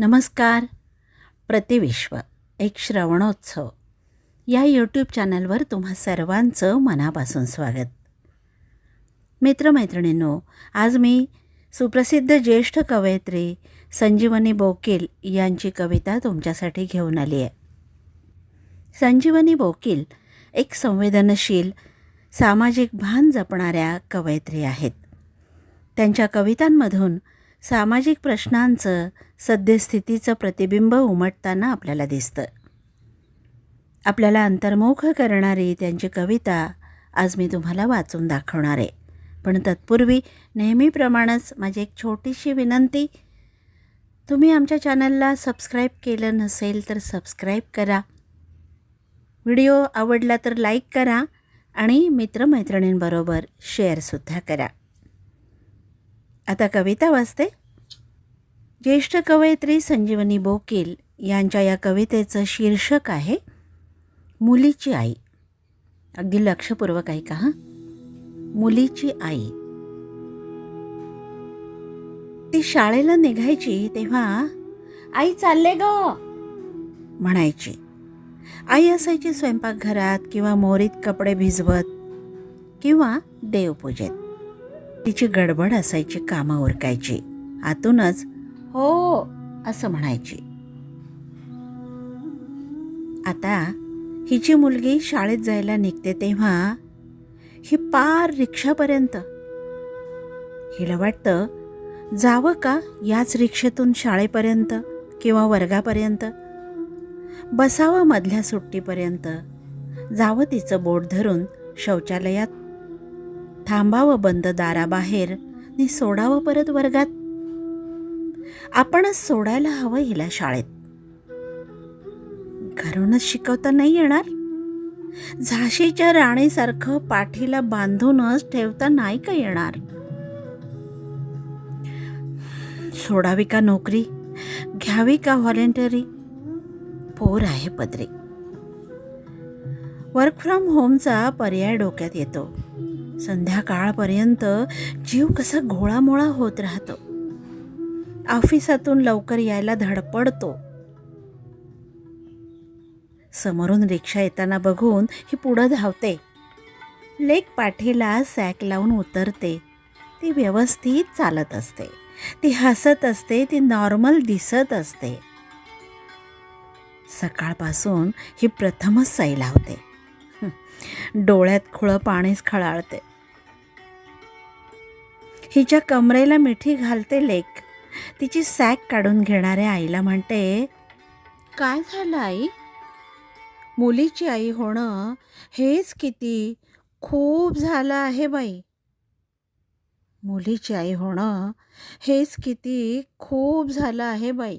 नमस्कार. प्रतिविश्व एक श्रवणोत्सव. या यूट्यूब चॅनलवर तुम्हा सर्वांचं मनापासून स्वागत. मित्रमैत्रिणींनो आज मी सुप्रसिद्ध ज्येष्ठ कवयित्री संजीवनी बोकील यांची कविता तुमच्यासाठी घेऊन आली आहे. संजीवनी बोकील एक संवेदनशील सामाजिक भान जपणाऱ्या कवयित्री आहेत. त्यांच्या कवितांमधून सामाजिक प्रश्नांचं सद्यस्थितीचं प्रतिबिंब उमटताना आपल्याला दिसतं. आपल्याला अंतर्मुख करणारी त्यांची कविता आज मी तुम्हाला वाचून दाखवणार आहे. पण तत्पूर्वी नेहमीप्रमाणेच माझी एक छोटीशी विनंती. तुम्ही आमच्या चॅनलला सबस्क्राईब केलं नसेल तर सबस्क्राईब करा. व्हिडिओ आवडला तर लाईक करा आणि मित्रमैत्रिणींबरोबर शेअरसुद्धा करा. आता कविता वाचते. ज्येष्ठ कवयित्री संजीवनी बोकील यांच्या या कवितेचं शीर्षक आहे मुलीची आई. अगदी लक्षपूर्वक ऐका हां. मुलीची आई. ती शाळेला निघायची तेव्हा आई चालले ग. म्हणायची. आई असायची स्वयंपाकघरात किंवा मोरीत कपडे भिजवत किंवा देवपूजेत. तिची गडबड असायची कामं ओरकायची आतूनच हो असं म्हणायची. आता हिची मुलगी शाळेत जायला निघते तेव्हा ही पार रिक्षापर्यंत. हिला वाटतं जावं का याच रिक्षेतून शाळेपर्यंत किंवा वर्गापर्यंत? बसावं मधल्या सुट्टीपर्यंत. जावं तिचं बोट धरून शौचालयात थांबावं बंद दाराबाहेर. नि सोडावं परत वर्गात? आपणच सोडायला हवं हिला शाळेत. घरूनच शिकवता नाही येणार? झाशीच्या राणीसारखं पाठीला बांधूनच ठेवता नाही का येणार? सोडावी का नोकरी? घ्यावी का व्हॉलेंटरी? पोर आहे पदरी. वर्क फ्रॉम होमचा पर्याय डोक्यात येतो. संध्याकाळपर्यंत जीव कसा घोळामोळा होत राहतो. ऑफिसातून लवकर यायला धडपडतो. समोरून रिक्षा येताना बघून ही पुढं धावते. लेक पाठीला सॅक लावून उतरते. ती व्यवस्थित चालत असते. ती हसत असते ती नॉर्मल दिसत असते. सकाळपासून ही प्रथमच सई लावते. डोळ्यात खुळं पाणीच खळाळते. हिच्या कमरेला मिठी घालते लेक. तिची सॅक काढून घेणाऱ्या आईला म्हणते काय झालं आई? मुलीची आई होणं हेच किती खूप झालं आहे बाई. मुलीची आई होणं हेच किती खूप झालं आहे बाई.